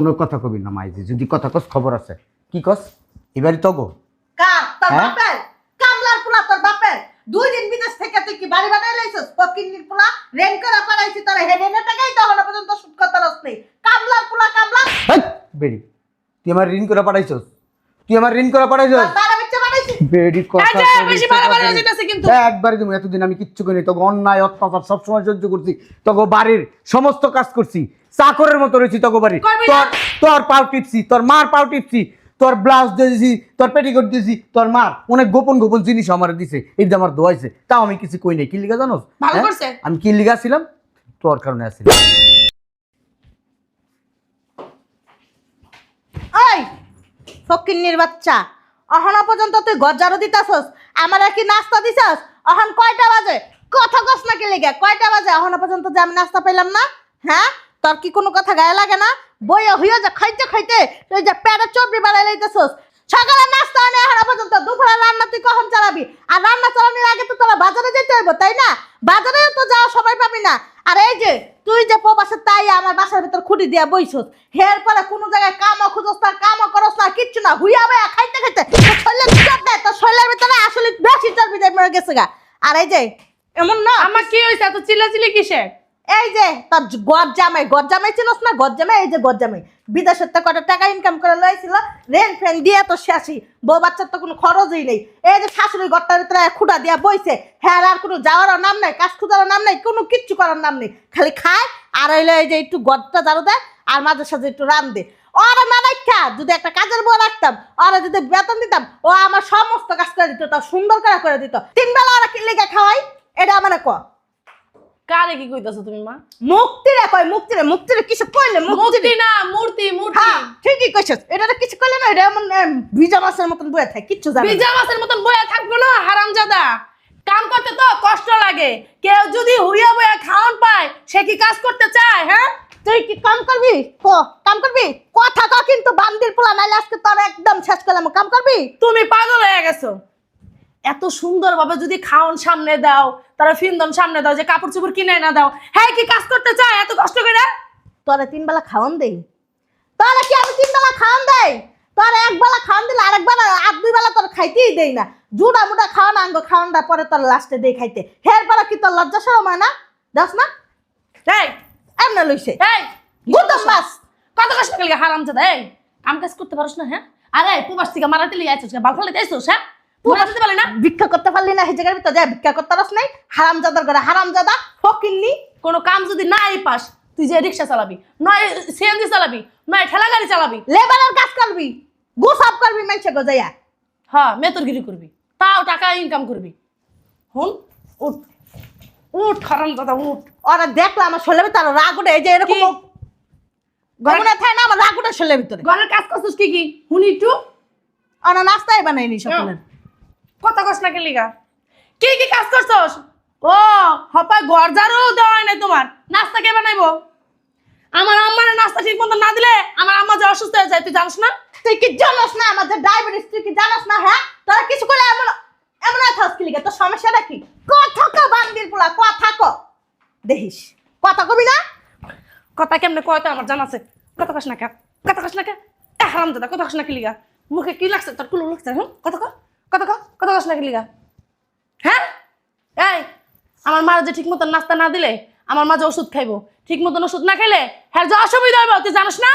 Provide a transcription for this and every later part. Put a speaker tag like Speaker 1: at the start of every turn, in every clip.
Speaker 1: কোনো কথা কবি না মাইজি যদি কথা কস খবর আছে। কি কস? এবারে তো গো।
Speaker 2: কার? তোর
Speaker 1: হ্যাঁ?
Speaker 2: বাপের? কামলার পোলা তোর বাপের? দুই দিন বিদেশ থেকে তুই কি বাড়ি বানাই লাইছিস? ফকিন্নির পোলা? রেন করে পাঠাইছি তোর। হেডে নে টাকাই তো হলো পর্যন্ত সুদ করতে রসনি কামলার পোলা কামলা?
Speaker 1: হেই, বেড়ি তুই আমার ঋণ করে পাঠাইছস তুই আমার ঋণ করে পাঠাইছস
Speaker 2: তোর বিচ্ছে বানাইছি?
Speaker 1: বেড়ি কথা
Speaker 3: এই যে,
Speaker 1: কবি,
Speaker 3: বেশি
Speaker 1: কথা।
Speaker 3: হইতাছে কিন্তু।
Speaker 1: হ্যাঁ, একবারই তুমি এতদিন আমি কিচ্ছু করিনি তোকে অন্যায় অত্যাচার সবসময় সহ্য করছি। তোকে বাড়ির সমস্ত কাজ করছি। চাকরের মতো রয়েছি তোকে বাড়ি। তোর তোর পাও টিপছি তোর মার পাও টিপছি তোর ব্লাউজ দিয়েছি তোর পেটিকোট দিয়েছি তোর মার অনেক গোপন গোপন জিনিস আমার দিছে এটা আমার দোয়াইছে। তাও আমি কিছু কই নাই। কি লিগা
Speaker 3: ভালো
Speaker 1: হ্যাঁ?
Speaker 3: করছে।
Speaker 1: আমি কি লিগা ছিলাম? তোর কারণে
Speaker 2: ফকিন্নির বাচ্চা অহনা পর্যন্ত তুই গজ্জারও দিতাছস আমার কি নাস্তা দিছস? অহন কয়টা বাজে? কথা কস না কি লেগে কয়টা বাজে? অহনা পর্যন্ত যে আমি নাস্তা পেলাম না হ্যাঁ? তোর কি কোনো কথা গায়ে লাগে না? বইয়া হইয়া যা, খাইতে খাইতে তুই যে পেটে চর্বি বাড়াই লাইতেছস। সকালে নাস্তা হয় না এখনও পর্যন্ত দুপুরে রান্না তুই কখন চালাবি? আর রান্না চালানোর আগে তো তোরা বাজারে যেতে হইব, তাই না? বাজারে তো যাওয়া সবাই পাবি না। আর এই যে, তুই যে প্রবাসে তাই আমার বাসার ভিতর খুঁটি দিয়া বইছস, হের পরে কোনো জায়গায় কামও খুঁজস না, কামও করস না, কিচ্ছু না। হুইয়া বয়া খাইতে খাইতে শরীরে চাপ দেয়, তোর শরীরের ভিতরে আসলে বেশি চর্বি দেয় মরে গেছে গা। আর এই যে, এমন না?
Speaker 3: আমার কি হয়েছে এত চিল্লাচিল্লি কিসের?
Speaker 2: এই যে, তার গদ জামাই গদ জামাই চিনস না? গদ জামাই এই যে গদ জামাই বিদেশের তো কত টাকা ইনকাম করে লইছিল রেন ফ্রেন দিয়ে তো শেষই বউ বাচ্চার তো কোনো খরচই নেই। এই যে শাশুড়ি গড়টার ভিতরে খুঁড়া দিয়া বইছে হ্যাঁ আর কোনো যাওয়ারও নাম নাই, কাজ খুঁজারও নাম নাই, কোনো কিচ্ছু করার নাম নেই। খালি খায় আর হইল এই যে একটু গদটা ঝাড়ু দেয় আর মাঝে সাঝে একটু রান দে। ওরা না রাখা যদি একটা কাজের বউ রাখতাম, ওরা যদি বেতন দিতাম, ও আমার সমস্ত কাজ করে দিত, তাও সুন্দর করে করে দিত। তিন বেলা ওরা কি লেগে খাওয়াই? এটা আমার ক।
Speaker 3: কারে কি কইতাছো তুমি মা?
Speaker 2: মুক্তিরে কয় মুক্তিরে মুক্তিরে কিছু কইলে মুক্তি
Speaker 3: না মূর্তি মূর্তি।
Speaker 2: হ্যাঁ ঠিকই কইছস। এটা তো কিছু কইলে না এটা এমন এম, ভিজা মাছের মতন বয়ে থাকে কিচ্ছু জানে।
Speaker 3: পিজা মাছের মতন বয়া থাকব না হারামজাদা। কাম করতে তো কষ্ট লাগে। কেউ যদি হুইয়া বয়া খাওয়ান পায় সে কি কাজ করতে চায় হ্যাঁ?
Speaker 2: তুই কি কাম করবি? ক কাম করবি? কথা ক কিন্তু বান্দির পোলা নাইলে আজকে তোর একদম শেষ করলাম। কাম করবি?
Speaker 3: তুমি পাগল হয়ে গেছো। এত সুন্দরভাবে যদি খাওন সামনে দাও তারা ফিন্দন সামনে দাও যে কাপড় চোপড় কিনে না দাও। হ্যাঁ কি কাজ করতে চায় এত কষ্ট করে?
Speaker 2: তোরে তিন বেলা খাওয়ান দেই। তোরে কি আমি তিন বেলা খাওয়ান দেই? তোর এক বেলা খাওয়ান দিলে আরেক বেলা আর দুই বেলা তোর খাইতেই দেই না। জুড়া মুড়া খাওয়ান আঙ্গ খাওয়ানটা পরে তোর লাস্টে দেই খাইতে। হের বেলা কি তোর লজ্জা সরম হয় না? দেখ না?
Speaker 3: এই!
Speaker 2: এমনি লইছে।
Speaker 3: এই!
Speaker 2: গুদম মাছ!
Speaker 3: কত কষ্ট করে হারামজাদা এই! কাম কাজ করতে পারছ না হ্যাঁ? আরে প্রবাস থেকে মারাতে লিয়ে আইছিস বাল ফেলে দিয়েছিস হ্যাঁ? পুরা দিতে পারলি না?
Speaker 2: ভিক্ষা করতে পারলি না এই জায়গার ভিতর যা ভিক্ষা করতে পারস নাই হারামজাদার ঘরে হারামজাদা ফকিন্নি
Speaker 3: কোনো কাম যদি নাই পাস তুই যে রিক্সা চালাবি নয় সিএনজি চালাবি নয় ঠেলা গাড়ি চালাবি
Speaker 2: লেবারের কাজ করবি করবি মানুষে
Speaker 3: হ্যাঁ মেতরগিরি করবি তাও টাকা ইনকাম করবি। হুন উঠ। উঠ হারাম দাদা উঠ।
Speaker 2: ওরা দেখল আমার শোলের ভিতরে রাগ উঠে এই যে এরকম থাকে না আমার রাগ উঠে ভিতরে।
Speaker 3: ঘরের কাজ করছিস কি কি? হুনি একটু।
Speaker 2: ওরা নাস্তাই বানাইনি সকলের।
Speaker 3: কত কষ্ট না কেলিগা কি কি কাজ করছস? ও হপায় ঘর ঝাড়ু দেওয়া হয় নাই তোমার। নাস্তা কে বানাইবো? আমার আম্মার নাস্তা ঠিক মতো না দিলে আমার আম্মা যে অসুস্থ হয়ে যায় তুই জানিস না?
Speaker 2: তুই কি জানোস না? আমাদের ডায়াবেটিস তুই কি জানোস না হ্যাঁ? তোরা কিছু করলে এমন এমন থাকস কি লিখে তোর সমস্যাটা কি? কথা কো বান্দির পোলা কথা কো। দেখিস কথা কবি না?
Speaker 3: কথা কেমনে কয় তো আমার জানা আছে। কত কাস না কে কথা কাস না কে হারাম দাদা কথা কাস না কেলিগা মুখে কি লাগছে? তোর কুলু লাগছে হুম? কত ক। কত কত কাস না কেলিগা হ্যাঁ? এই, আমার মা যে ঠিক মতন নাস্তা না দিলে, আমার মা যে ওষুধ খাইবো ঠিক মতন ওষুধ না খাইলে হ্যাঁ যে অসুবিধা হইব, তুই জানিস না?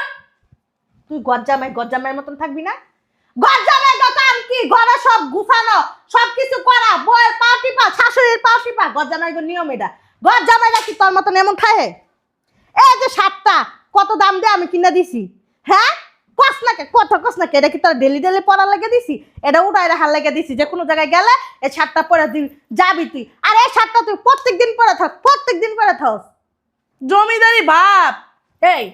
Speaker 2: তুই গজ্জামাই গজ্জামাইয়ের মতন থাকবি না? গজ্জামাই দোকান কি, ঘরে সব গুছানো, সব কিছু করা বইয়ের পাও টিপা, শাশুড়ির পাও টিপা, গজ্জামাই নিয়ম এটা। গজ্জামাইরা কি তোর মতন এমন খায়? এই যে সাতটা, কত দাম দিয়ে আমি কিনে দিছি? হ্যাঁ? কস না কে কত কস না এটা কি তোর ডেলি ডেলি পড়া লেগে দিছি? এটা উঠাই রাখার লেগে দিছি যে কোনো জায়গায় গেলে এই সাতটা পরে তুই যাবি তুই। আর এই সাতটা তুই প্রত্যেক দিন পরে থাক প্রত্যেক দিন পরে থাক।
Speaker 3: জমিদারি বাপ! এই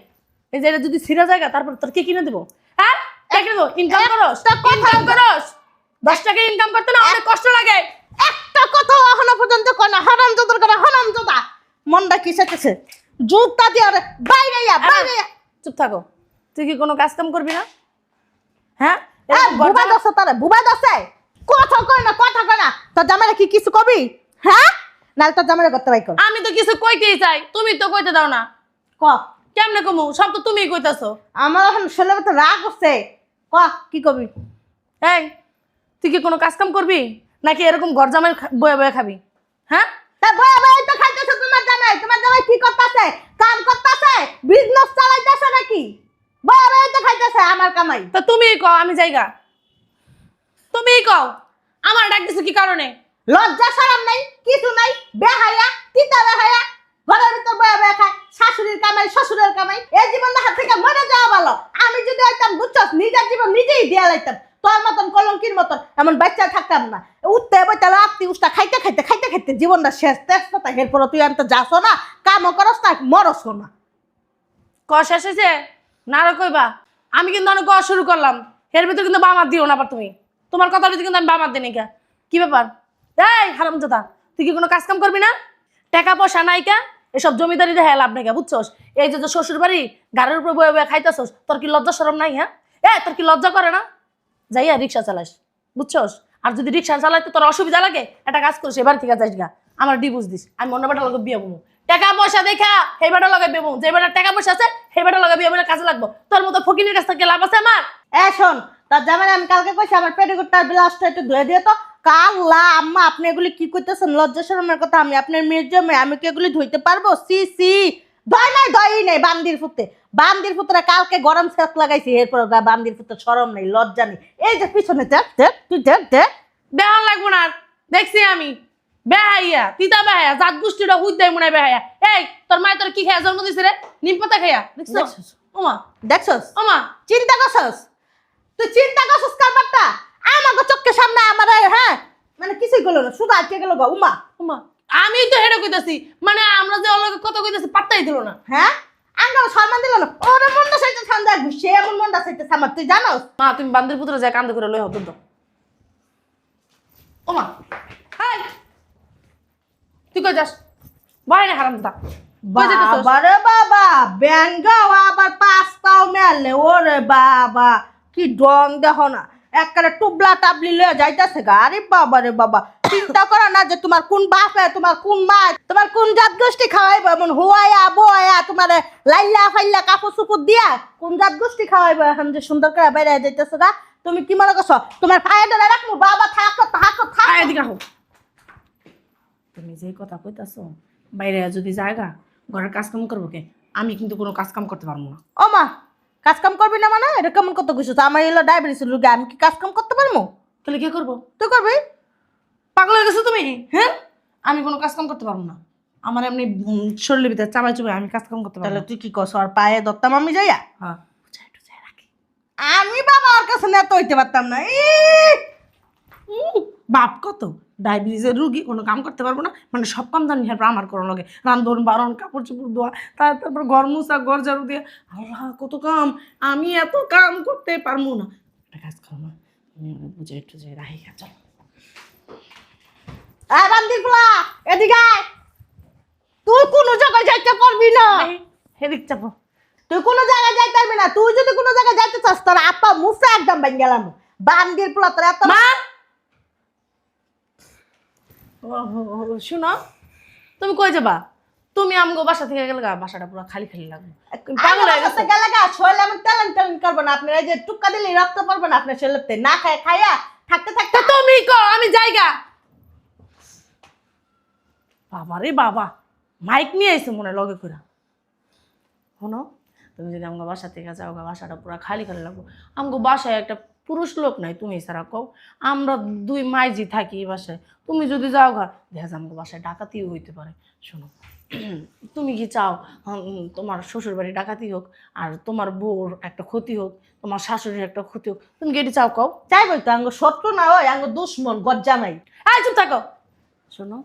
Speaker 3: এই যে এটা যদি ছিঁড়া জায়গা তারপর তোর কি কিনে দেবো? হ্যাঁ? কিনে দেবো? ইনকাম করস? ইনকাম করস? দশ টাকা ইনকাম করতে না অনেক কষ্ট লাগে।
Speaker 2: একটা কথা এখনও পর্যন্ত কয় না হারাম জোদার করে হারাম জোদা। মনটা কি সেতেছে জুতা দিয়ে বাইরে বাইরে
Speaker 3: চুপ থাকো। তুই কি কোনো কাজ কাম করবি না? হ্যাঁ?
Speaker 2: দছে তারে বুবাই দছে কথা কয় না কথা কয় না। তোর জামাইরা কি কিছু কবি? হ্যাঁ? নাহলে তোর জামাইরা করতে পাই কর
Speaker 3: আমি তো কিছু কইতেই চাই তুমি তো কইতে দাও না।
Speaker 2: ক?
Speaker 3: কেমনে কমু? সব তো তুমিই কইতাছো।
Speaker 2: আমার এখন তো রাগ হচ্ছে। ক কি কবি?
Speaker 3: এই তুই কি কোনো কাজ কাম করবি? নাকি এরকম ঘর জামাই বয়ে বয়ে খাবি? হ্যাঁ?
Speaker 2: তা ভয় ভয় তো খাইতেছে তোমার জামাই। তোমার জামাই কি করতেছে? কাম করতেছে? বিজনেস চালাইতেছে নাকি? ভয় তো খাইতেছে আমার কামাই।
Speaker 3: তা তুমিই কও আমি যাইগা তুমিই কও আমার ডাক কি কারণে?
Speaker 2: লজ্জা শরম নাই কিছু নাই বেহায়া তিতা বেহায়া ঘরের ভিতর বয়া বয়া খায় শাশুড়ির কামাই শ্বশুরের কামাই এই জীবন হাত থেকে মরে যাওয়া ভালো। আমি যদি হইতাম বুঝছস নিজের জীবন নিজেই দিয়া লাইতাম তোর মতন কলঙ্কির মতন এমন বাচ্চা থাকতাম না। উঠতে বইতে রাত্রি উঠটা খাইতে খাইতে খাইতে খাইতে জীবনটা শেষ তেজ পাতা এরপর তুই আনতে যাসো না কামও করস না মরসও না।
Speaker 3: ক শেষ হয়েছে না কইবা, আমি কিন্তু অনেক ক শুরু করলাম। এর ভিতরে কিন্তু বামার দিও না তুমি। তোমার কথা কিন্তু আমি বামার দিই নাকি কি ব্যাপার? এই, হারাম দাদা তুই কি কোনো কাজ কাম করবি না? টাকা পয়সা নাই কা? এসব জমিদারি দেখে লাভ নাই কা বুঝছস? এই যে শ্বশুর বাড়ি গাড়ির উপর বয়ে বয়ে খাইতেছস, তোর কি লজ্জা শরম নাই হ্যাঁ? এ, তোর কি লজ্জা করে না? যাইয়া রিক্সা চালাস, বুঝছস? আর যদি রিক্সা চালাইতে তোর অসুবিধা লাগে, একটা কাজ করিস এবার ঠিক আছে গা। আমার ডিভোর্স দিস, আমি অন্য বেটা লগে বিয়ে বমু টাকা পয়সা দেখা সেই বেটা লগে বিয়ে যে বেটা টাকা পয়সা আছে সেই বেটা লগে বিয়ে বলে কাজে লাগবো। তোর মতো ফকিনের কাছ থেকে লাভ আছে আমার?
Speaker 2: এ শোন তার জামাই আমি কালকে কইছি আমার পেটিকুটটার ব্লাউজটা একটু ধুয়ে দিয়ে তো। কাল্লা আম্মা আপনি এগুলি কি করতেছেন লজ্জা শরমের কথা আমি আপনার মেয়ের জমে আমি কি এগুলি ধুইতে পারব? সি সি। ধয় নাই ধয়ই নাই বান্দির ফুতে। বান্দির ফুতরা কালকে গরম সেক লাগাইছি এরপর বান্দির ফুতে শরম নেই লজ্জা নেই। এই যে পিছনে দেখ দেখ তুই দেখ দেখ।
Speaker 3: দেওয়ান লাগবো না। দেখছি আমি। বেহাইয়া তিতা বেহাইয়া জাত গোষ্ঠীটা হুই দেয় মনে বেহাইয়া। এই তোর মায়ের তোর কি খেয়া জন্ম দিছে রে নিম পাতা খেয়া দেখছ?
Speaker 2: দেখছস?
Speaker 3: ওমা।
Speaker 2: দেখছস
Speaker 3: ওমা
Speaker 2: চিন্তা করছস তুই চিন্তা করছস কারবারটা আমাকে চোখের সামনে আমার হ্যাঁ মানে কিছুই গেল না শুধু আটকে গেল গা উমা
Speaker 3: ওমা। আমি তো হেডে কইতাছি মানে আমরা যে অলগে কত কইতাছি পাত্তাই দিল না।
Speaker 2: হ্যাঁ আঙ্গাল সম্মান দিল না। ওরে মনটা সাইতে ঠান্ডা সে এমন মনটা সাইতে আমার তুই জানোস?
Speaker 3: মা তুমি বান্দির পুত্র যায় কান্দে করে লই হতো তো ওমা। হাই! তুই কই যাস? ভয় না হারাম দাদা কই
Speaker 2: বাবা ব্যাঙ্গাও আবার পাঁচ মেলে ওরে বাবা কি ডং দেহ না একবারে টুবলা টাবলি লয়ে যাইতাছে গা। আরে বাবা রে বাবা চিন্তা করো না যে তোমার কোন বাপে তোমার কোন মা তোমার কোন জাত গোষ্ঠী খাওয়াইবো? এমন হুয়াইয়া বোয়াইয়া তোমার লাইলা ফাইলা কাপড় চুপুর দিয়া কোন জাত গোষ্ঠী খাওয়াইবো এখন যে সুন্দর করে বেড়ে যাইতেছে গা? তুমি কি মনে করছ? তোমার রাখব? বাবা থাকো থাকো
Speaker 3: তুমি যে কথা কইতাছো বাইরে যদি জায়গা ঘরের কাজ কাম করব কে? আমি কিন্তু কোনো কাজ কাম করতে পারব না।
Speaker 2: ও মা কাজ কাম করবি না মানে? এটা কেমন কত কিছু আমার এলো ডায়াবেটিস রোগী আমি কি কাজ কাম করতে পারব?
Speaker 3: তাহলে কি করব?
Speaker 2: তুই করবি?
Speaker 3: পাগল হয়ে গেছো তুমি? হ্যাঁ? আমি কোনো কাজ কাম করতে পারব না। আমার এমনি উম, শরীরের ভিতরে চাবাই চুবাই আমি কাজ কাম করতে পারব
Speaker 2: তাহলে তুই কি করছ? আর পায়ে দত্তাম আমি যাইয়া?
Speaker 3: হ্যাঁ।
Speaker 2: আমি বাবা ওর কাছে না তো হইতে পারতাম না।
Speaker 3: বাপ কত? ডায়াবেটিসের রুগী কোনো কাম করতে পারব না। মানে সব কাম জানি হ্যাঁ আমার করো লাগে। রান্ধন বারণ কাপড় চোপড় ধোয়া তার তারপর ঘর মুছা ঘর ঝাড়ু দিয়ে। আল্লাহ কত কাম! আমি এত কাম করতে পারব না। একটা কাজ করো না তুমি আমাকে বুঝাই টুঝাই রাখি চল।
Speaker 2: আয় বান্দির ফুলা এদিকে আয়। তুই কোনো জায়গায় যাইতে পারবি না।
Speaker 3: চাপো।
Speaker 2: তুই কোনো জায়গায় যাইতে পারবি না। তুই যদি কোনো জায়গায় যাইতে চাস তোর আপা মুসা একদম বান গেলাম বান্দির ফুলা তোর এত
Speaker 3: মা! শুনো তুমি কই যাবা? তুমি আমগো বাসা থেকে গেলে গা বাসাটা পুরো খালি খালি লাগবে। পাগল হয়ে গেছো।
Speaker 2: গেলে গা শরীরে এমন টেলেন টেলেন করব না। আপনার এই যে টুক্কা দিলে রক্ত পড়বে না আপনার শরীরে না খায় খাইয়া থাকতে থাকতে
Speaker 3: তুমি কো আমি যাইগা বাবা রে বাবা মাইক নিয়ে আইছে মনে লগে করে শোনো তুমি যদি আমগো বাসা থেকে যাও গা বাসাটা পুরো খালি খালি লাগবো। আমগো বাসায় একটা পুরুষ লোক নাই তুমি ছাড়া কও। আমরা দুই মাইজি থাকি এই বাসায়। তুমি যদি যাও গা দেখা যায় আমগো বাসায় ডাকাতিও হইতে পারে। শোনো তুমি কি চাও তোমার শ্বশুর বাড়ি ডাকাতি হোক আর তোমার বউর একটা ক্ষতি হোক তোমার শাশুড়ির একটা ক্ষতি হোক তুমি কি এটি চাও কও?
Speaker 2: চাইবই তো আঙ্গ শত্রু না ওই আঙ্গ দুশ্মন গজ্জা নাই।
Speaker 3: আয় চুপ থাকো। শোনো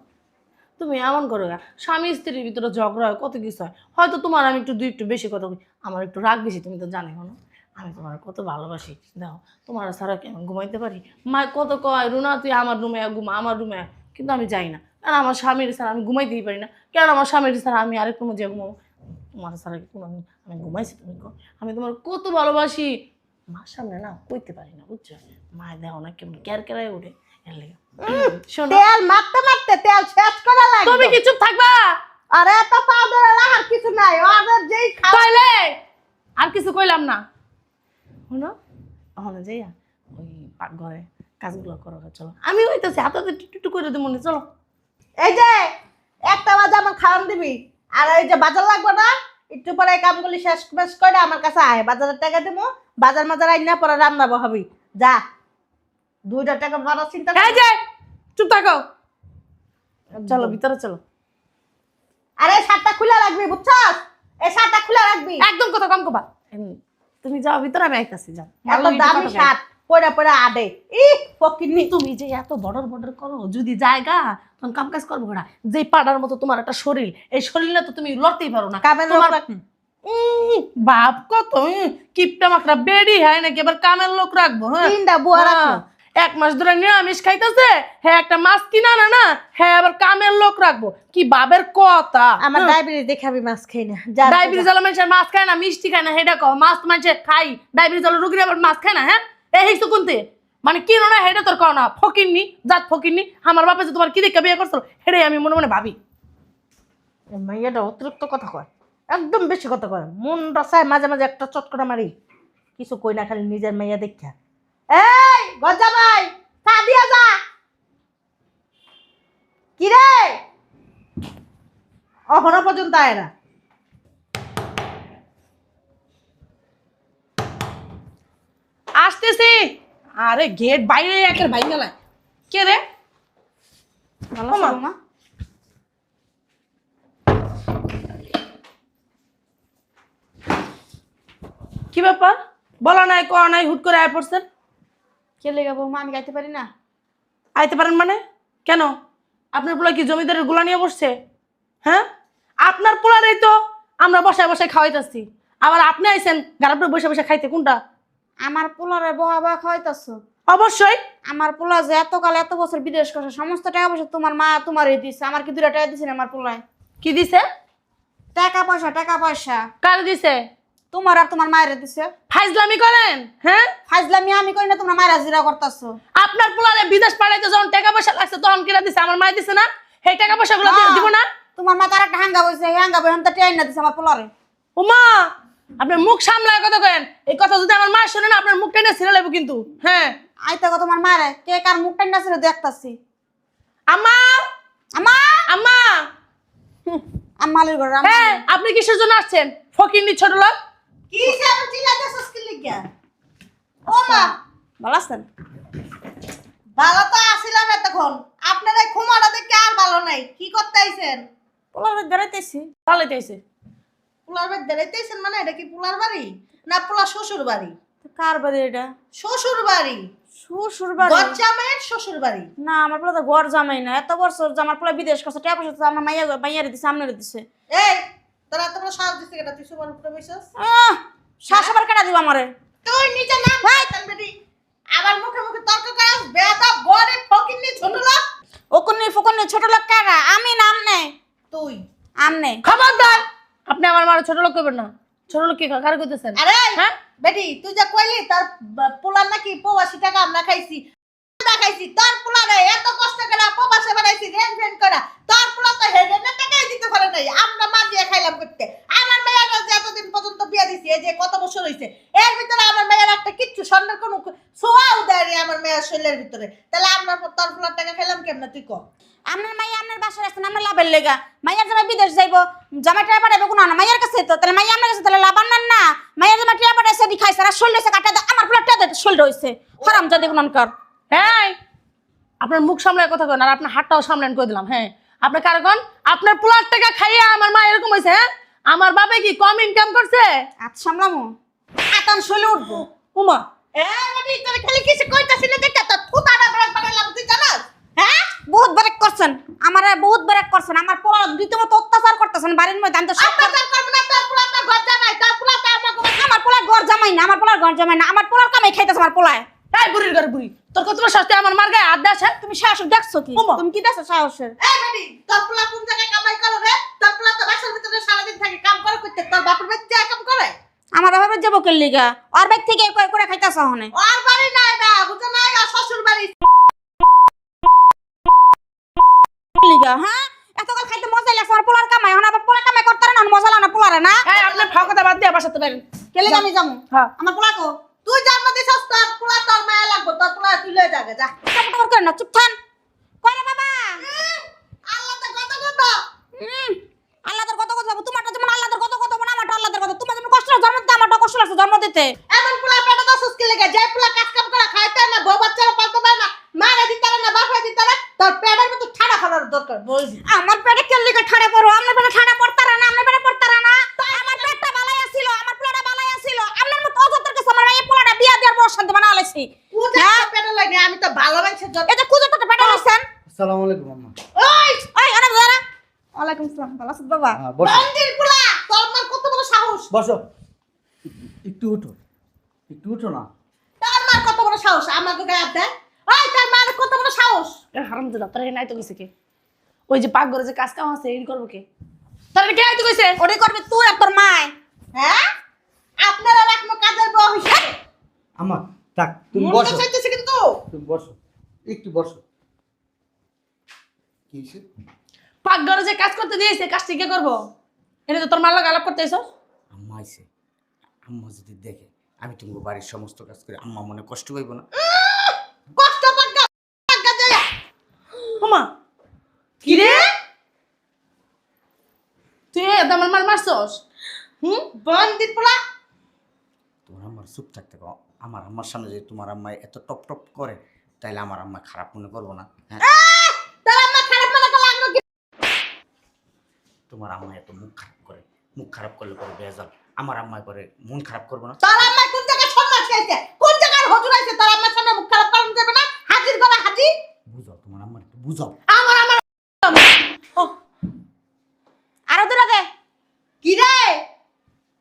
Speaker 3: তুমি এমন করো গা, স্বামী স্ত্রীর ভিতরে ঝগড়া হয় কত কিছু হয়। হয়তো তোমার আমি একটু দুই একটু বেশি কথা বলি আমার একটু রাগ বেশি তুমি তো জানি না। আমি তোমার কত ভালোবাসি দাও। তোমার ছাড়া কি আমি ঘুমাইতে পারি? মা কত কয় রুনা তুই আমার রুমে ঘুমা আমার রুমে কিন্তু আমি যাই না। কারণ আমার স্বামীর ছাড়া আমি ঘুমাইতেই পারি না। কেন আমার স্বামীর ছাড়া আমি আরেক রুমে যে ঘুমাবো? তোমার ছাড়া কি কোনো আমি ঘুমাইছি তুমি। আমি তোমার কত ভালোবাসি। মার সামনে না কইতে পারি না বুঝছ? মায়ের দেখো না কেমন ক্যার ক্যারাই উঠে এর লেগে। শোনো।
Speaker 2: তেল মারতে মারতে তেল শেষ করা লাগে
Speaker 3: তুমি কি চুপ থাকবা?
Speaker 2: আরে এত পাউডার আর কিছু নাই ওদের যেই
Speaker 3: তাইলে আর কিছু কইলাম না। শোনো ওখানে যাইয়া ওই পাকঘরে কাজগুলো করো চলো। আমি হইতেছি হাতে টুটু করে দেবো চলো।
Speaker 2: এই যে একটা বাজে আমার খাওয়ান দিবি আর এই যে বাজার লাগবে না একটু পরে কামগুলি শেষ শেষ করে আমার কাছে আয়। বাজারের টাকা দেবো বাজার মাজার আইনা পরে রান্না বহাবি যা দুইটা টাকা ভাড়া চিন্তা
Speaker 3: এই যে চুপ থাকো। চলো ভিতরে চলো।
Speaker 2: আরে শার্টটা খুলে রাখবি বুঝছস? এই শার্টটা খুলে রাখবি।
Speaker 3: একদম কথা কম কবা। তুমি যাও ভিতরে আমি আইতাছি যাও।
Speaker 2: এত দামি শার্ট আডে ই ফকিনি
Speaker 3: তুমি যে এত বর্ডার বর্ডার করো যদি জায়গা তখন কাম কাজ করব না যে পাড়ার মতো তোমার একটা শরীর এই শরীরে তো তুমি লড়তেই পারো না।
Speaker 2: কামের
Speaker 3: তোমার বাপ কত কিপটা মাকড়া বেডি হয় নাকি? এবার কামের লোক রাখব হ্যাঁ?
Speaker 2: তিনটা বুয়া
Speaker 3: হ্যাঁ,
Speaker 2: রাখো।
Speaker 3: এক মাস ধরে নিরামিষ খাইতেছে হ্যাঁ একটা মাছ কিনা না না হ্যাঁ আবার কামের লোক রাখব। কি বাবের কথা?
Speaker 2: আমার ডায়াবেটিস দেখাবি মাছ খাই না
Speaker 3: ডায়াবেটিস হলো মানুষের মাছ খায় না মিষ্টি খায় না হেডা কও মাছ তো মানুষের খাই। ডায়াবেটিস হলো রুগীর আবার মাছ খায় না হ্যাঁ? এই হিসু কোনতে মানে কিনো না হেডা তোর কও না ফকিরনি জাত ফকিরনি আমার বাপে যে তোমার কি দেখে বিয়ে করছিল হেডে আমি মনে মনে ভাবি।
Speaker 2: মাইয়াটা অতিরিক্ত কথা কয় একদম বেশি কথা কয় মন রসায় মাঝে মাঝে একটা চটকটা মারি। কিছু কই না খালি নিজের মাইয়া দেখা এই গজা ভাই চা দিয়া যা। কি রে অহনো পর্যন্ত আয় না।
Speaker 3: আসতেছি। আরে গেট বাইরে একের ভাই গেলায় কে রে?
Speaker 4: ভালো মা
Speaker 3: কি ব্যাপার? বলা নাই কয়া নাই হুট করে আয় পড়ছেন
Speaker 4: কে লেগে বৌমা আমি গাইতে পারি না?
Speaker 3: আইতে পারেন মানে? কেন? আপনার পোলা কি জমিদারের গোলা নিয়ে বসছে? হ্যাঁ? আপনার পোলারই তো আমরা বসায় বসায় খাওয়াইতেছি। আবার আপনি আইছেন গারাপে বসে বসে খাইতে কোনটা?
Speaker 4: আমার পোলারে বহা বহা খাওয়াইতেছো?
Speaker 3: অবশ্যই।
Speaker 4: আমার পোলা যে এত কাল এত বছর বিদেশ করছে সমস্ত টাকা পয়সা তোমার মা তোমারই দিছে আমার কি দুটা টাকা দিছে না আমার পোলায়?
Speaker 3: কি দিছে?
Speaker 4: টাকা পয়সা টাকা পয়সা।
Speaker 3: কার দিছে?
Speaker 4: তোমার আর তোমার মায়ের দিছে?
Speaker 3: ফাইজলামি করেন হ্যাঁ?
Speaker 4: ফাজলামি আমি করি না তোমরা মায়েরা জিরা করতেছো।
Speaker 3: আপনার পোলারে বিদেশ পাঠাইতে যখন টাকা পয়সা লাগছে তখন কিনা দিছে? আমার মায় দিছে না? সেই টাকা পয়সা গুলো। দিব না?
Speaker 4: তোমার মা তার একটা হাঙ্গা বইছে হাঙ্গা বই তো টেন না দিছে আমার পোলারে।
Speaker 3: ওমা আপনার মুখ সামলায় কথা কেন এই কথা যদি আমার মা শুনে না আপনার মুখ টেনে ছিঁড়ে লাগবে কিন্তু হ্যাঁ?
Speaker 4: আইতে গো তোমার মায়ের কে কার মুখ টাইনা ছিল দেখতাছি।
Speaker 3: আম্মা!
Speaker 4: আমা
Speaker 3: আম্মা!
Speaker 4: আমালির ঘর
Speaker 3: হ্যাঁ আপনি কিসের জন্য আসছেন? ফকিন্নি ছোট লোক?
Speaker 2: কি হিসাবে চিল্লাতেছস কি লিগা ও মা।
Speaker 4: ভালো আছেন?
Speaker 2: ভালো তো আসিলাম এতক্ষণ। আপনার এই খুমাটা দেখে আর ভালো নাই। কি করতে আইছেন?
Speaker 4: পোলারে বেড়াইতেছি।
Speaker 3: ভালো চাইছে
Speaker 2: পোলার বাড়ি বেড়াইতেছেন মানে এটা কি পোলার বাড়ি? না পোলা শ্বশুর বাড়ি?
Speaker 4: কার বাড়ি এটা?
Speaker 2: শ্বশুর বাড়ি।
Speaker 4: শ্বশুর বাড়ি?
Speaker 2: গজ্জামের শ্বশুর বাড়ি।
Speaker 4: না আমার পোলা তো ঘর জামাই না। এত বছর আমার পোলা বিদেশ করছে টাকা পয়সা আমার মাইয়া মাইয়ারে দিছে আমনের দিছে।
Speaker 2: এই তোরা এত বড় সাহস কেটা? তুই সুপার উপরে বসেছিস
Speaker 4: শ্বাস আবার কেটা দিব আমারে?
Speaker 2: তুই নিচে নাম ভাই বেটি। আবার মুখে মুখে তর্ক করাস ফকিন্নি ছোট লোক।
Speaker 4: ওকুনি ফুকুনি ছোট লোক কারা? আমি না আমনে
Speaker 2: তুই।
Speaker 4: আমনে
Speaker 3: খবরদার! আপনি আমার মারা ছোট লোক করবেন না। ছোট লোক কি কার করতেছেন?
Speaker 2: আরে
Speaker 3: হ্যাঁ?
Speaker 2: বেটি তুই যা কইলি তার পোলার নাকি প্রবাসী টাকা আমরা খাইছি। আমরা খাইছি তোর পোলারে এত কষ্ট করে প্রবাসে বানাইছি রেন ফেন করে তোর পোলা তো হেডেনের টাকাই দিতে পারে নাই আমরা মা দিয়ে খাইলাম করতে। আমার মেয়েটা যে এতদিন পর্যন্ত বিয়া দিছি এই যে কত বছর হইছে এর ভিতরে আমার মেয়ের একটা কিচ্ছু স্বর্ণের কোনো ছোঁয়াও দেয়নি আমার মেয়ের শরীরের ভিতরে। তাহলে আমরা তোর পোলার টাকা খাইলাম কেমন তুই কর
Speaker 4: আমনের মাইয়া আমনের বাসায় আসতেন আমরা লাভের লেগা। মাইয়ার জামাই বিদেশ যাইবো জামাই টাকা পাঠাইবে কোনো না মাইয়ার কাছে তো তাহলে মাইয়া আমনের কাছে তাহলে লাভ আনার না। মাইয়ার জামাই টাকা পাঠাইছে দি খাইছে আর শরীর হইছে কাটা আমার পোলা টাকা শরীর হইছে। হারাম জাদি কোন কর।
Speaker 3: হ্যাঁ আপনার মুখ সামলায় কথা কেন আর আপনার হাতটাও সামলান করে দিলাম হ্যাঁ। আপনি কারণ আপনার পোলার টাকা খাইয়া আমার মা এরকম হয়েছে হ্যাঁ? আমার বাবা কি কম ইনকাম করছে?
Speaker 4: আচ্ছা সামলামু। আতান শৈলে উঠবো।
Speaker 3: উমা।
Speaker 2: খালি কিছু কইতাছিস না দেখে তোর থুতাটা বেড়ে বানাইলাম তুই জানাস? হ্যাঁ?
Speaker 4: বহুত ব্রেক করছেন। আমার বহুত ব্রেক করছেন। আমার পোলা রীতিমতো অত্যাচার করতেছেন বাড়ির মধ্যে আমি তো সব
Speaker 2: অত্যাচার করব না তোর পোলা তো ঘর জামাই তোর পোলা তো আমাকে
Speaker 4: আমার পোলার ঘর জামাই না আমার পোলার ঘর জামাই না আমার পোলার কামাই খাইতেছে আমার পোলায়।
Speaker 3: তাই বুড়ির ঘরে বুড়ি। তোর কত বড় শাস্তি? আমার মার গায়ে হাত আছে?
Speaker 4: তুমি সাহস দেখছ কি?
Speaker 3: ওমা।
Speaker 4: তুমি কি দেখছ সাহসের?
Speaker 2: এই বেটি তোর পোলা কোন জায়গায় কামাই করে রে? তোর পোলা তো বাসার ভিতরে সারাদিন থাকে কাম করে করতে তোর বাপের বাড়িতে যায় কাম করে?
Speaker 4: আমার বাবার যাব কেন লিগা? ওর বাইক থেকে করে করে খাইতেছ হনে
Speaker 2: ওর বাড়ি না এটা বুঝো না আর শ্বশুর বাড়ি।
Speaker 4: লিগা হ্যাঁ? এতকাল খাইতে মজা লাগছে আমার পোলার কামাই। এখন আবার পোলা কামাই করতে না মজা লাগে না পোলারে না?
Speaker 3: হ্যাঁ আপনি ফাও কথা বাদ দিয়ে বাসাতে পারেন।
Speaker 4: কেলে আমি যাব?
Speaker 3: হ্যাঁ।
Speaker 4: আমার পোলাকো
Speaker 2: তুই জন্ম দিছস তোর পোলা তোর মায়া লাগবো তোর পোলা তুই লয়ে যাগে যা।
Speaker 4: টপটপ করে না চুপ থান কইরে বাবা?
Speaker 2: আল্লাহ তো কত কত?
Speaker 4: হুম আল্লাহর কত কথা তোমারটা যেমন আল্লাহর কত কথা না আমারটা আল্লাহর কথা তোমার যেমন কষ্ট জন্ম দিতে আমারটা কষ্ট লাগছে জন্ম দিতে।
Speaker 2: এমন পোলা পেটে দছস কি লেগে যে পোলা কাজ কাম করে খাইতে না বউ বাচ্চারা পালতে পারে না মারে দিতে না বাপরে দিতে না তোর পেটের মতো ঠাড়া খাওয়ার দরকার বুঝলি
Speaker 4: আমার পেটে কেলি কে ঠাড়া পড়ো আমার পেটে ঠাড়া পড়তারা না আমার পেটে পড়তারা না আমার পেটটা বালাই আছিল আমার পোলাটা বালাই আছিল আপনার মতো অযত্নের কাছে আমার এই পোলাটা বিয়া দেওয়ার বড়
Speaker 2: কুজা
Speaker 4: হ্যাঁ?
Speaker 2: আমি তো ভালো মানুষের জন্য
Speaker 4: এই কুজো তো পেটে লইছেন
Speaker 1: আসসালামু আলাইকুম আম্মা।
Speaker 2: ওই!
Speaker 4: ওই আরে দাঁড়া ওয়ালাইকুম আসসালাম ভালো আছিস বাবা?
Speaker 2: বন্দির পোলা তোর কত বড় সাহস?
Speaker 1: বসো। একটু উঠো। একটু উঠো না।
Speaker 2: তোর কত বড় সাহস? আমাকে গায়ে দেয়। ওই তোর মার কত বড় সাহস?
Speaker 3: তোর নাই তো কইছে কে? ওই যে পাক ঘরে যে কাজ কাম আছে এই করব কে? তোর কে আইতে কইছে
Speaker 4: ওটাই করবি তুই আর তোর মায়।
Speaker 2: হ্যাঁ? আপনারা রাখব কাজের বউ
Speaker 1: আম্মা থাক তুমি বসো।
Speaker 2: চাইতেছে কিন্তু।
Speaker 1: তুমি বসো। একটু বসো। কি হয়েছে?
Speaker 3: পাক ঘরে যে কাজ করতে দিয়েছে কাজটি কে করব? এটা তো তোর মাল্লা আলাপ করতে এসো
Speaker 1: আম্মা আইছে। আম্মা যদি দেখে আমি তোমার বাড়ির সমস্ত কাজ করি আম্মা মনে কষ্ট পাইব না।
Speaker 2: কষ্ট
Speaker 3: ওমা কি রে? তুই এত আমার মার মারছস? হুম?
Speaker 2: বন্দির পোলা।
Speaker 1: চুপ থাকতে কও। আমার আম্মার সামনে যদি তোমার আম্মা এত টপ টপ করে তাইলে আমার আম্মা খারাপ মনে করব না হ্যাঁ?
Speaker 2: আম্মা মনে
Speaker 1: তোমার আম্মা এত মুখ খারাপ করে মুখ খারাপ করলে করে বেজাল। আমার আম্মা করে মন খারাপ করব না।
Speaker 2: তোর আম্মা কোন জায়গায় সন্ন্যাস খাইছে কোন জায়গার হজুর আছে তোর আম্মার সামনে মুখ খারাপ করানো যাবে না? হাজির করে হাজির
Speaker 1: বুঝাও তোমার একটু বুঝাও।
Speaker 2: আমার আমার
Speaker 3: ও
Speaker 4: আরও দূরে দে
Speaker 2: কি রে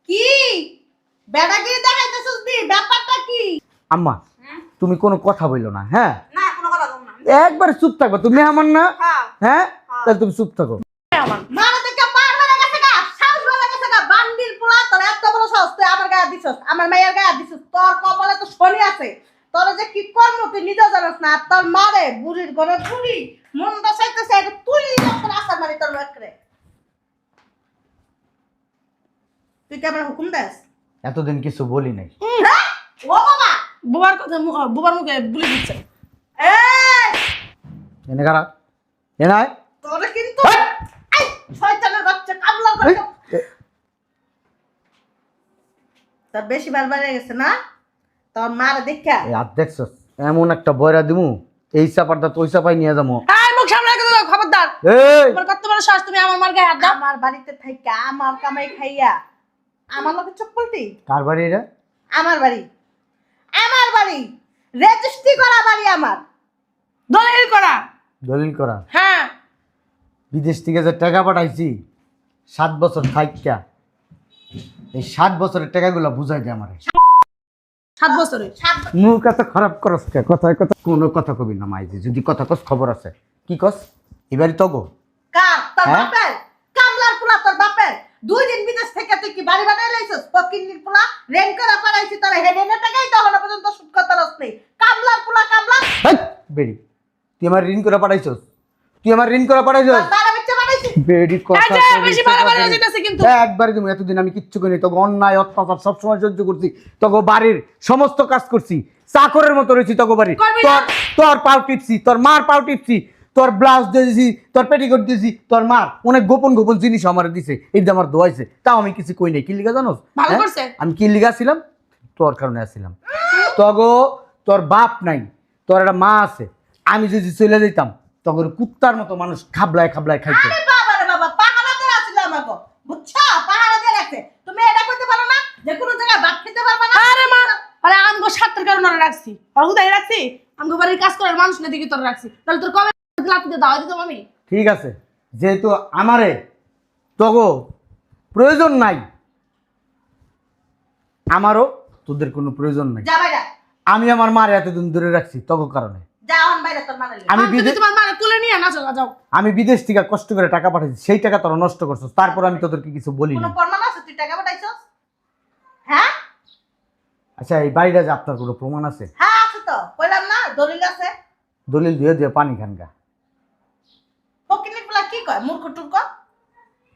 Speaker 2: কি বেড়া কি দেখাইতেছিস দি ব্যাপারটা কি
Speaker 1: আম্মা তুমি কোনো কথা বলল না হ্যাঁ? একবার চুপ থাকবে তুমি আমার না?
Speaker 4: হ্যাঁ।
Speaker 1: হ্যাঁ? তাহলে তুমি চুপ থাকো।
Speaker 3: আমার।
Speaker 2: থেকে হয়ে হয়ে মায়ের গায়ে দিছস তোর কপালে তো শনি আছে। তোর যে কি কর্ম তুই নিজেও জানাস না তোর মারে বুড়ির ঘরে বুড়ি মন বসাইতেছে এটা তুই যখন আসার মারি তোর লোকরে তুই কি আমার হুকুম দেস?
Speaker 1: এতদিন কিছু বলি নাই।
Speaker 2: হ্যাঁ? ও বাবা!
Speaker 3: বুবার কথা বুবার মুখে বুলি দিচ্ছে।
Speaker 1: এনে
Speaker 2: তোরে কিন্তু এই শয়তানের বাচ্চা কামলা করে তোর বেশি বার বেড়ে গেছে না? তোর মার দেখা
Speaker 1: এই আর দেখছ এমন একটা বয়রা দিমু এই চাপারটা তো ওই চাপাই নিয়ে যাব
Speaker 3: মুখ সামনে দাও খবরদার।
Speaker 1: এই!
Speaker 3: তোমার কত বড় শ্বাস তুমি আমার মার গায়ে হাত দাও।
Speaker 2: আমার বাড়িতে থাইকা আমার কামাই খাইয়া। আমার লোকে চোখ পলটি
Speaker 1: কার বাড়ি এটা?
Speaker 2: আমার বাড়ি। আমার বাড়ি। রেজিস্ট্রি করা বাড়ি আমার।
Speaker 3: দলিল করা।
Speaker 1: দলিল করা।
Speaker 3: হ্যাঁ।
Speaker 1: বিদেশ থেকে যে টাকা পাঠাইছি সাত বছর থাইকা এই সাত বছরের টাকাগুলো বুঝাই দে আমারে।
Speaker 3: সাত বছরে
Speaker 2: সাত
Speaker 1: মুখ এত খারাপ করস কে? কথায় কথা কোনো কথা কবি না মাইজি যদি কথা কস খবর আছে। কি কস? এবারই তো গো।
Speaker 2: কার? তোর
Speaker 1: হ্যাঁ?
Speaker 2: বাপের? কামলার পোলা তোর বাপের? দুই দিন কি বাড়ি বানাই লাইছিস? পকিন্নির পোলা রেন করে পাঠাইছি তোর। হেডে নে টাকাই তো হলো পর্যন্ত সুদ করতে রসনি কামলার পোলা কামলা।
Speaker 1: হেই, বেড়ি তুই আমার ঋণ করে পাঠাইছস তুই আমার ঋণ করে পাঠাইছস
Speaker 2: বাড়ি বানাইছি।
Speaker 1: বেড়ি কথা কবি,
Speaker 3: বেশি
Speaker 1: কথা
Speaker 3: বাড়াবাড়ি। হয়ে কিন্তু।
Speaker 1: একবারই তুমি এতদিন আমি কিচ্ছু করিনি তোকে অন্যায় অত্যাচার সবসময় সহ্য করছি। তোকে বাড়ির সমস্ত কাজ করছি। চাকরের মতো রয়েছি তোকে বাড়ি তোর তোর পাও টিপছি তোর মার পাও টিপছি। তোর ব্লাউজ দিয়েছি তোর পেটিকোট দিয়েছি তোর মার অনেক গোপন গোপন জিনিস আমার দিছে এটা আমার দোয়াইছে তাও আমি কিছু কই নাই। কি লিগা জানোস?
Speaker 3: ভালো
Speaker 1: হ্যাঁ?
Speaker 3: করছে।
Speaker 1: আমি কি লিগা ছিলাম? তোর কারণে আসছিলাম তগো তোর বাপ নাই তোর একটা মা আছে আমি যদি চলে যেতাম তখন কুত্তার মতো মানুষ খাবলায় খাবলায় খাইতো।
Speaker 2: আরে বাবা রে বাবা পাহাড়া দিয়ে আসলে আমাকে। বুঝছ? পাহাড়া দিয়ে রাখছে। তুমি এটা করতে পারো না যে কোনো জায়গায় ভাত খেতে পারবে না?
Speaker 3: আরে মা আরে আমগো সাতটার কারণে রাখছি। আর হুদাই রাখছি? আমগো বাড়ির কাজ করার মানুষ না দিকে তোর রাখছি। তাহলে তোর কবে লাতিতে দাওয়া দিতাম আমি।
Speaker 1: ঠিক আছে যেহেতু আমারে তগো প্রয়োজন নাই আমারও তোদের কোনো প্রয়োজন নাই।
Speaker 2: যা বাইরা
Speaker 1: আমি আমার মার এতদিন দূরে রাখছি তগো কারণে।
Speaker 2: যা হন বাইরে তোর
Speaker 1: আমি
Speaker 3: আমি
Speaker 1: বিদেশ
Speaker 3: তোমার তুলে নিয়ে না চলে যাও।
Speaker 1: আমি বিদেশ থেকে কষ্ট করে টাকা পাঠাইছি সেই টাকা তোরা নষ্ট করছিস তারপর আমি তোদেরকে কিছু বলি
Speaker 2: কোনো
Speaker 1: না
Speaker 2: প্রমাণ আছে? তুই টাকা পাঠাইছস? হ্যাঁ?
Speaker 1: আচ্ছা এই বাড়িটা যে আপনার কোনো প্রমাণ আছে?
Speaker 2: হ্যাঁ আছে তো। কইলাম না দলিল আছে।
Speaker 1: দলিল দিয়ে দিয়ে পানি খানগা
Speaker 2: কয়?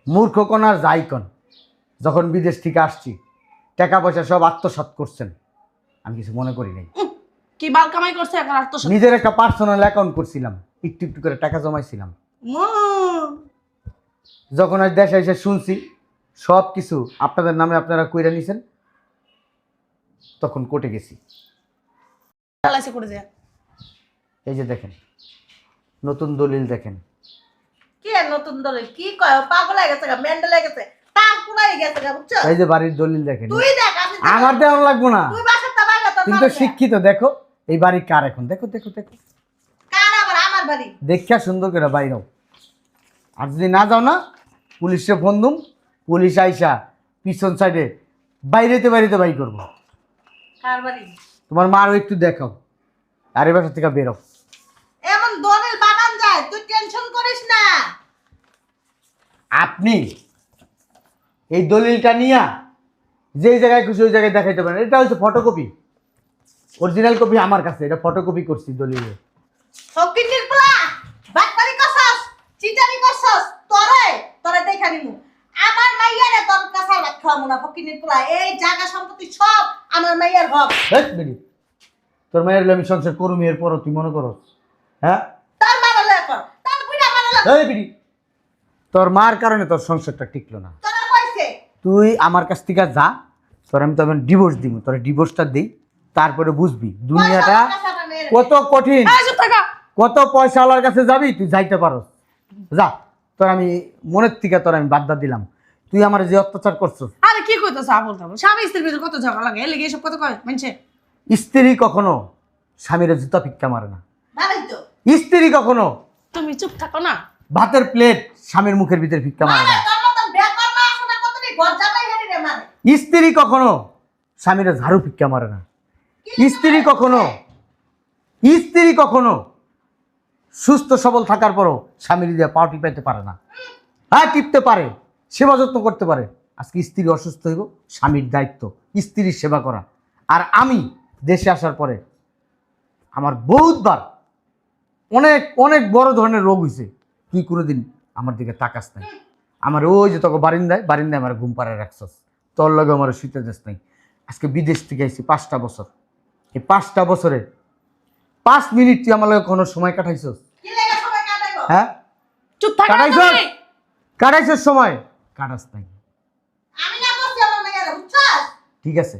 Speaker 2: মূর্খ
Speaker 1: কোন আর যাই কন। যখন বিদেশ থেকে আসছি টাকা পয়সা সব আত্মসাৎ করছেন। আমি কিছু মনে করি নাই।
Speaker 3: কি বাল কামাই করছে এখন আত্মসাৎ?
Speaker 1: নিজের একটা পার্সোনাল অ্যাকাউন্ট করছিলাম একটু একটু করে টাকা জমাইছিলাম। যখন আজ দেশে এসে শুনছি সব কিছু আপনাদের নামে আপনারা কইরা নিছেন তখন কোর্টে গেছি। এই যে দেখেন নতুন দলিল দেখেন।
Speaker 2: কি নতুন দলে কি কয়? পাগল হয়ে গেছে গা মেন্ডেল হয়ে গেছে। টান কুলাই গেছে গা বুঝছ?
Speaker 1: এই যে বাড়ির দলিল দেখেন।
Speaker 2: তুই দেখ আমি দেখ।
Speaker 1: আমার দেওয়ার লাগবো না।
Speaker 2: তুই বাসার তা বাইরে তোর
Speaker 1: কিন্তু শিক্ষিত দেখো এই বাড়ি কার এখন? দেখো দেখো দেখো।
Speaker 2: কার আবার? আমার বাড়ি।
Speaker 1: দেখা সুন্দর করে বাইরেও আর যদি না যাও না পুলিশে ফোন দুম পুলিশ আইসা পিছন সাইডে বাইরেতে বাইরেতে বাই করব।
Speaker 2: কার বাড়ি?
Speaker 1: তোমার মারও একটু দেখাও। আর এ বাসা থেকে বেরো
Speaker 2: এমন দলিল বানান যায় তুই টেনশন করিস না
Speaker 1: আপনি এই দলিলটা নিয়া যেই জায়গায় খুশি ওই জায়গায় দেখাইতে পারেন। এটা হচ্ছে ফটোকপি অরিজিনাল কপি আমার কাছে এটা ফটোকপি করছি দলিলে।
Speaker 2: ফকিন্নির পোলা বাটপারি করছস চিটারি করছস তোরে তোরে দেখা নিমু। আমার মাইয়ারে তোর কাছে ভাত খাওয়ামু না ফকিন্নির পোলা এই জায়গা সম্পত্তি সব আমার মাইয়ার হক
Speaker 1: হেৎ বেরি। তোর মায়ের আমি সংসার করুমি এর পরও তুই মনে করো হ্যাঁ?
Speaker 2: তার মারা লয় কর তার বুড়া মারা লয়
Speaker 1: এই বিড়ি তোর মার কারণে তোর সংসারটা টিকলো না। তুই আমার কাছ থেকে যা তোর আমি তখন ডিভোর্স দিব তোর ডিভোর্সটা দিই তারপরে বুঝবি দুনিয়াটা। কত কঠিন। কত পয়সাওয়ালার কাছে যাবি তুই যাইতে পারস। যা তোর আমি মনের থেকে তোর আমি বাদ্দা দিলাম। তুই আমার যে অত্যাচার করছস।
Speaker 3: আরে কি কইতেছ তাবল স্বামী স্ত্রীর ভিতরে কত ঝগড়া লাগে? এর লেগে এসব কত কয় মানছে
Speaker 1: স্ত্রী কখনো স্বামীর জুতা ভিক্ষা মারে না। স্ত্রী কখনো
Speaker 3: তুমি চুপ থাকো না।
Speaker 1: ভাতের প্লেট স্বামীর মুখের ভিতরে ভিক্ষা মারে না। স্ত্রী কখনো স্বামীরা ঝাড়ু ভিক্ষা মারে না। স্ত্রী কখনো স্ত্রী কখনো সুস্থ সবল থাকার পরও স্বামীর দিয়ে পাও টিপাইতে পারে না। হ্যাঁ টিপতে পারে সেবা যত্ন করতে পারে। আজকে স্ত্রী অসুস্থ হইব স্বামীর দায়িত্ব স্ত্রীর সেবা করা। আর আমি দেশে আসার পরে আমার বহুতবার অনেক অনেক বড় ধরনের রোগ হয়েছে তুই কোনোদিন আমার দিকে তাকাস নাই। আমার ওই যে তোকে বারিন্দায় বারিন্দায় আমার ঘুম পাড়ায় রাখছস। তোর লগে আমার শুতে দেশ নাই। আজকে বিদেশ থেকে আইছি পাঁচটা বছর। এই পাঁচটা বছরে পাঁচ মিনিট তুই আমার লগে কোনো সময় কাটাইছস?
Speaker 2: কি লাগে সবাই কাটাইবো?
Speaker 1: হ্যাঁ?
Speaker 3: চুপ থাকো
Speaker 1: কাটাইছস? কাটাইছস সময়? কাটাস নাই। ঠিক আছে।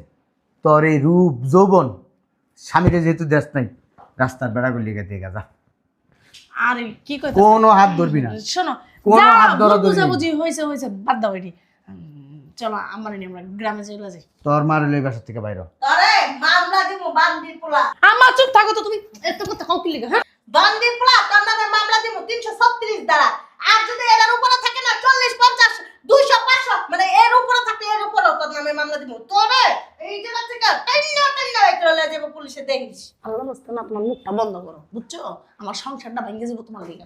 Speaker 1: তোর এই রূপ যৌবন স্বামীকে যেহেতু দেশ নাই রাস্তার বেড়াগুলি লিগে দিয়ে যা।
Speaker 3: আরে কি কইতেছ?
Speaker 1: কোনো হাত ধরবি না।
Speaker 3: শোনো
Speaker 1: কোনো হাত ধরাধরি
Speaker 3: ভুল
Speaker 1: নেই।
Speaker 3: বুঝাবুঝি হয়েছে হয়েছে বাদ দাও এটি। চলো আমার নিয়ে আমরা গ্রামে চলে যাই।
Speaker 1: তোর মার এই বাসা থেকে বাইর।
Speaker 2: তোরে মামলা দিমু বান্দির পোলা।
Speaker 3: আমার চুপ থাকো তো তুমি এত কথা কাউ কি লিখে হ্যাঁ?
Speaker 2: বান্দির পোলা তোর নামে মামলা দিমু তিনশো ছত্রিশ দ্বারা। আর যদি এর উপরে থাকে না চল্লিশ পঞ্চাশ দুইশো পাঁচশো মানে এর উপরে থাকলে এর উপরেও তোর নামে মামলা দিমু তোরে এই জায়গা থেকে টাইনা টাইনা বাইক চলে পুলিশে দেখিস।
Speaker 3: আল্লাহ মাস্তান আপনার মুখটা বন্ধ করো। বুঝছ? আমার সংসারটা ভেঙে যাব তোমার দিকে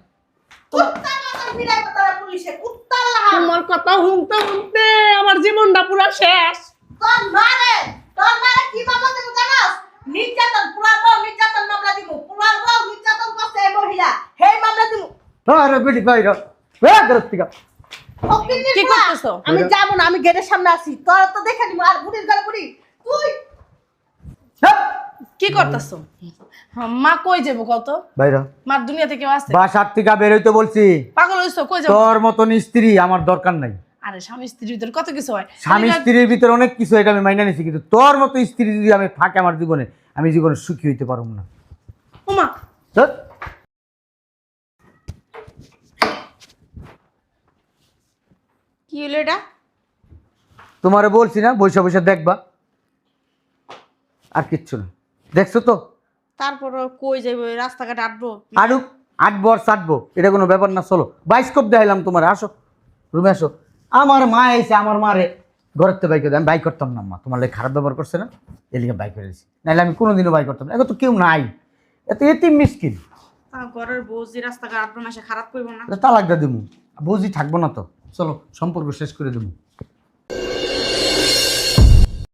Speaker 3: তোমার কথা শুনতে শুনতে আমার জীবনটা পুরো শেষ।
Speaker 2: তোর মারে তোর মারে কি মামলা দিমু জানাস? নির্যাতন পুরার বউ নির্যাতন মামলা দিমু পুরার বউ নির্যাতন করছে এই মহিলা। হেই মামলা দিমু
Speaker 1: আরে বেটি বাইর এ, বেরোস
Speaker 3: কি করতেছো?
Speaker 2: আমি যাব না আমি গেটের সামনে আছি। তোরা তো দেখে নিবো আর বুড়ির গলা বুড়ি। তুই
Speaker 1: হ্যাঁ।
Speaker 3: কি করতেছো? মা কই যাব কত
Speaker 1: বাইর।
Speaker 3: মার দুনিয়া থেকে আসছে
Speaker 1: বাসার থেকে বেরোইতে বলছি।
Speaker 3: পাগল হইছো কই যাব?
Speaker 1: তোর মতন স্ত্রী আমার দরকার নাই।
Speaker 3: আরে স্বামী স্ত্রীর ভিতরে কত কিছু হয়?
Speaker 1: স্বামী স্ত্রীর ভিতরে অনেক কিছু এটা আমি মাইনা নিছি কিন্তু তোর মতো স্ত্রী যদি আমি থাকে আমার জীবনে আমি জীবনে সুখী হইতে পারব না।
Speaker 3: ওমা
Speaker 1: ধ্যাৎ।
Speaker 2: কি হলো এটা?
Speaker 1: তোমারে বলছি না বৈশা বৈশা দেখবা। আর কিচ্ছু না। দেখছ তো?
Speaker 2: তারপর কই যাইবো? রাস্তাঘাটে আটবো
Speaker 1: আরুক আটবো আর চাটবো এটা কোনো ব্যাপার না চলো। বাইস্কোপ দেখাইলাম তোমার আসো। রুমে আসো। আমার মা এসে আমার মা রে ঘরের তো বাইক আমি বাইক করতাম না মা। তোমার খারাপ ব্যবহার করছে না? এদিকে বাইক করে দিয়েছি নাহলে আমি কোনোদিনও বাইক করতাম না। এখন তো কেউ নাই। এত এতে মিসকিন।
Speaker 2: ঘরের বউজি রাস্তাঘাট আটবো না সে খারাপ করব না।
Speaker 1: তালাক দিয়ে দিমু। বৌজি থাকব না তো। চলো সম্পর্ক শেষ করে দেবো